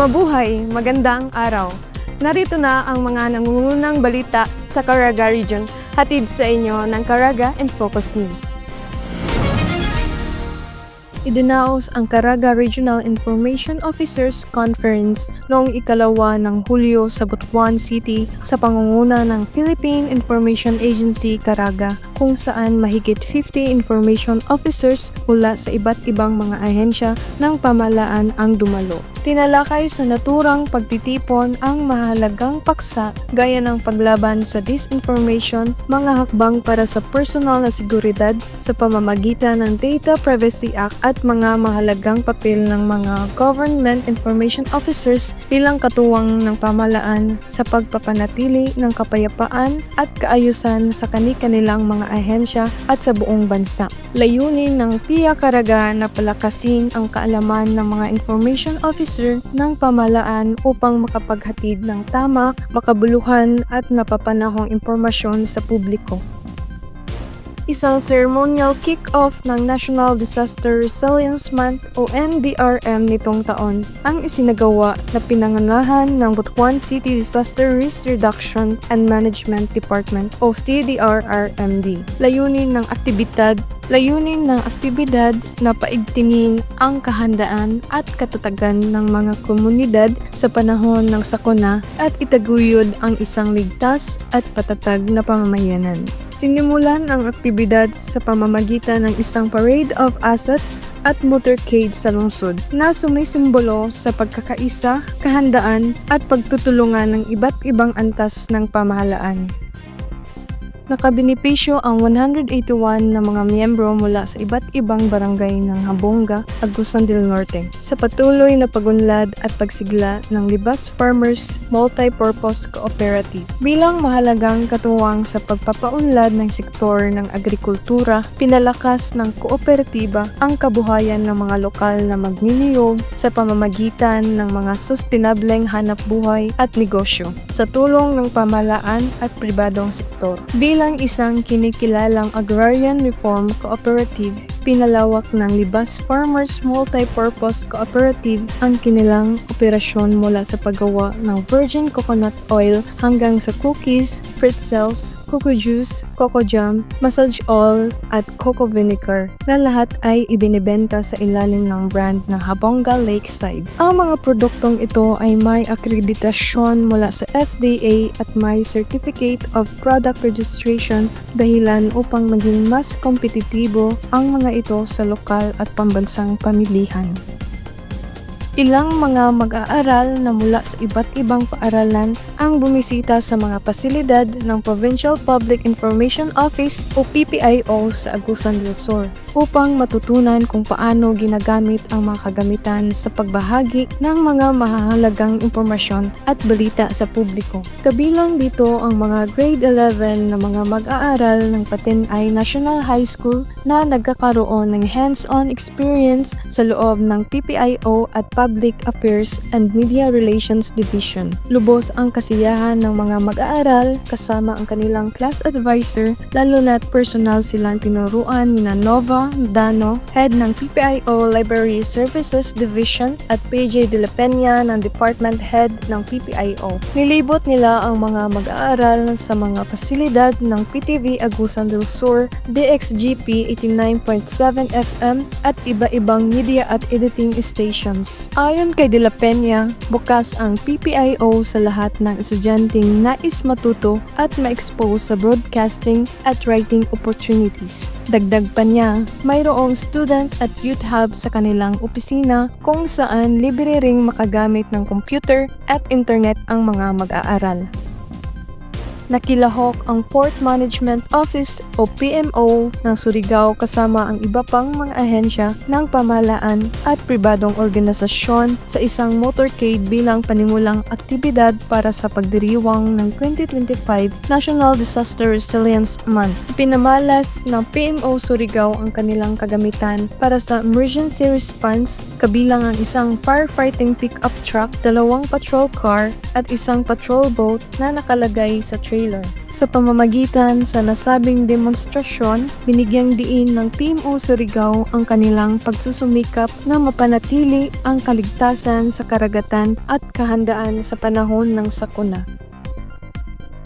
Mabuhay, magandang araw. Narito na ang mga nangungunang balita sa Caraga Region, hatid sa inyo ng Caraga and Focus News. Idinaos ang Caraga Regional Information Officers Conference noong ikalawa ng Hulyo sa Butuan City sa pangunguna ng Philippine Information Agency Caraga kung saan mahigit 50 information officers mula sa iba't ibang mga ahensya ng pamalaan ang dumalo. Tinalakay sa naturang pagtitipon ang mahalagang paksa gaya ng paglaban sa disinformation, mga hakbang para sa personal na seguridad sa pamamagitan ng Data Privacy Act at mga mahalagang papel ng mga government information officers bilang katuwang ng pamalaan sa pagpapanatili ng kapayapaan at kaayusan sa kani-kanilang mga ahensya at sa buong bansa. Layunin ng PIA Caraga na palakasin ang kaalaman ng mga information officer ng pamalaan upang makapaghatid ng tama, makabuluhan at napapanahong impormasyon sa publiko. Isang ceremonial kick-off ng National Disaster Resilience Month o NDRM nitong taon ang isinagawa na pinangunahan ng Butuan City Disaster Risk Reduction and Management Department o CDRRMD. Layunin ng aktibidad Layunin ng aktibidad na paigtingin ang kahandaan at katatagan ng mga komunidad sa panahon ng sakuna at itaguyod ang isang ligtas at patatag na pamamayanan. Sinimulan ang aktibidad sa pamamagitan ng isang parade of assets at motorcade sa lungsod na sumisimbolo sa pagkakaisa, kahandaan at pagtutulungan ng iba't ibang antas ng pamahalaan. Nakabinipisyo ang 181 na mga miyembro mula sa iba't ibang barangay ng Habonga, Agusan del Norte sa patuloy na pagunlad at pagsigla ng Libas Farmers Multipurpose Cooperative. Bilang mahalagang katuwang sa pagpapaunlad ng sektor ng agrikultura, pinalakas ng kooperatiba ang kabuhayan ng mga lokal na magniniyog sa pamamagitan ng mga sustainableng hanap buhay at negosyo sa tulong ng pamalaan at pribadong sektor. Bilang isang kinikilalang agrarian reform cooperative, pinalawak ng Libas Farmers Multipurpose Cooperative ang kinilang operasyon mula sa paggawa ng virgin coconut oil hanggang sa cookies, pretzels, cocoa juice, cocoa jam, massage oil, at cocoa vinegar na lahat ay ibinibenta sa ilalim ng brand na Habonga Lakeside. Ang mga produktong ito ay may akreditasyon mula sa FDA at may Certificate of Product Registration dahilan upang maging mas kompetitibo ang mga ito sa lokal at pambansang pamilihan. Ilang mga mag-aaral na mula sa iba't ibang paaralan ang bumisita sa mga pasilidad ng Provincial Public Information Office o PPIO sa Agusan del Sur upang matutunan kung paano ginagamit ang mga kagamitan sa pagbahagi ng mga mahahalagang impormasyon at balita sa publiko. Kabilang dito ang mga grade 11 na mga mag-aaral ng Patinay National High School na nagkakaroon ng hands-on experience sa loob ng PPIO at Public Affairs and Media Relations Division. Lubos ang kasiyahan ng mga mag-aaral kasama ang kanilang class advisor lalo na't personal silang tinuruan ni Nova Dano, head ng PPIO Library Services Division at PJ De ng Department Head ng PPIO. Nilibot nila ang mga mag-aaral sa mga pasilidad ng PTV Agusan del Sur, DXGP 89.7 FM at iba-ibang media at editing stations. Ayon kay De La Peña, bukas ang PPIO sa lahat ng estudyanteng nais matuto at ma-expose sa broadcasting at writing opportunities. Dagdag pa niya, mayroong student at youth hub sa kanilang opisina kung saan libre ring makagamit ng computer at internet ang mga mag-aaral. Nakilahok ang Port Management Office o PMO ng Surigao kasama ang iba pang mga ahensya ng pamahalaan at pribadong organisasyon sa isang motorcade bilang panimulang aktibidad para sa pagdiriwang ng 2025 National Disaster Resilience Month. Pinamalas ng PMO Surigao ang kanilang kagamitan para sa emergency response kabilang ang isang firefighting pickup truck, dalawang patrol car at isang patrol boat na nakalagay sa trailer trailer. Sa pamamagitan sa nasabing demonstrasyon, binigyang diin ng PMO Surigao ang kanilang pagsusumikap na mapanatili ang kaligtasan sa karagatan at kahandaan sa panahon ng sakuna.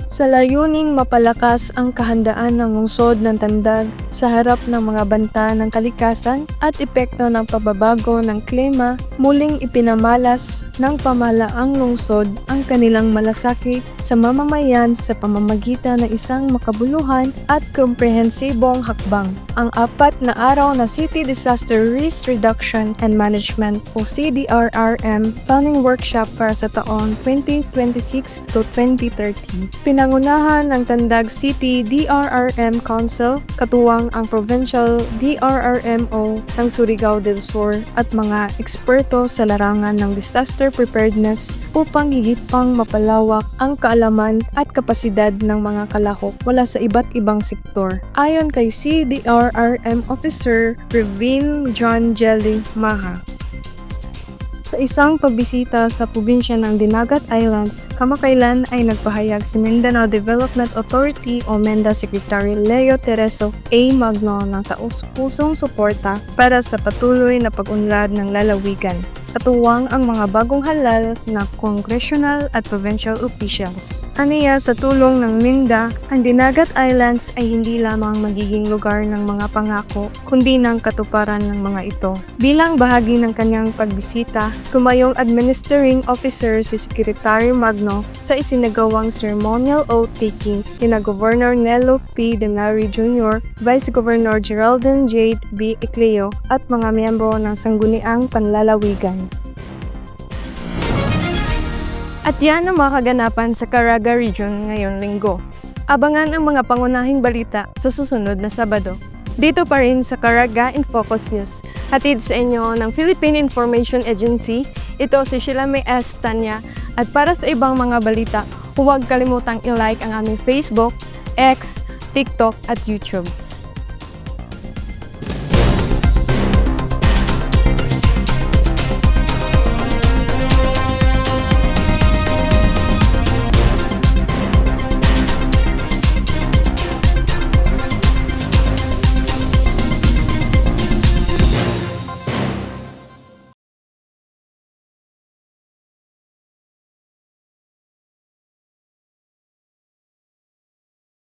Sa layuning mapalakas ang kahandaan ng lungsod ng Tandag sa harap ng mga banta ng kalikasan at epekto ng pababago ng klima, muling ipinamalas ng pamalaang lungsod ang kanilang malasakit sa mamamayan sa pamamagitan ng isang makabuluhan at komprehensibong hakbang. Ang apat na araw na City Disaster Risk Reduction and Management o CDRRM Planning Workshop para sa taon 2026 to 2030. Pinangunahan ng Tandag City DRRM Council, katuwang ang Provincial DRRMO ng Surigao del Sur at mga eksperto sa larangan ng disaster preparedness upang higit pang mapalawak ang kaalaman at kapasidad ng mga kalahok mula sa iba't ibang sektor. Ayon kay CDRRM Officer Revin John Jelly Maha. Sa isang pagbisita sa probinsya ng Dinagat Islands, kamakailan ay nagpahayag si Mindanao Development Authority o MENDA Secretary Leo Tereso A. Magno ng taus-pusong suporta para sa patuloy na pag-unlad ng lalawigan katuwang ang mga bagong halal na congressional at provincial officials. Aniya sa tulong ng Minda, ang Dinagat Islands ay hindi lamang magiging lugar ng mga pangako, kundi ng katuparan ng mga ito. Bilang bahagi ng kanyang pagbisita, tumayong administering officer si Secretary Magno sa isinagawang ceremonial oath-taking ni na Governor Nello P. Denari Jr., Vice Governor Geraldine J. B. Ecleo at mga miyembro ng sangguniang panlalawigan. At yan ang mga kaganapan sa Caraga Region ngayong linggo. Abangan ang mga pangunahing balita sa susunod na Sabado. Dito pa rin sa Caraga in Focus News. Hatid sa inyo ng Philippine Information Agency. Ito si Sheila May S. Tanya. At para sa ibang mga balita, huwag kalimutang i-like ang aming Facebook, X, TikTok at YouTube.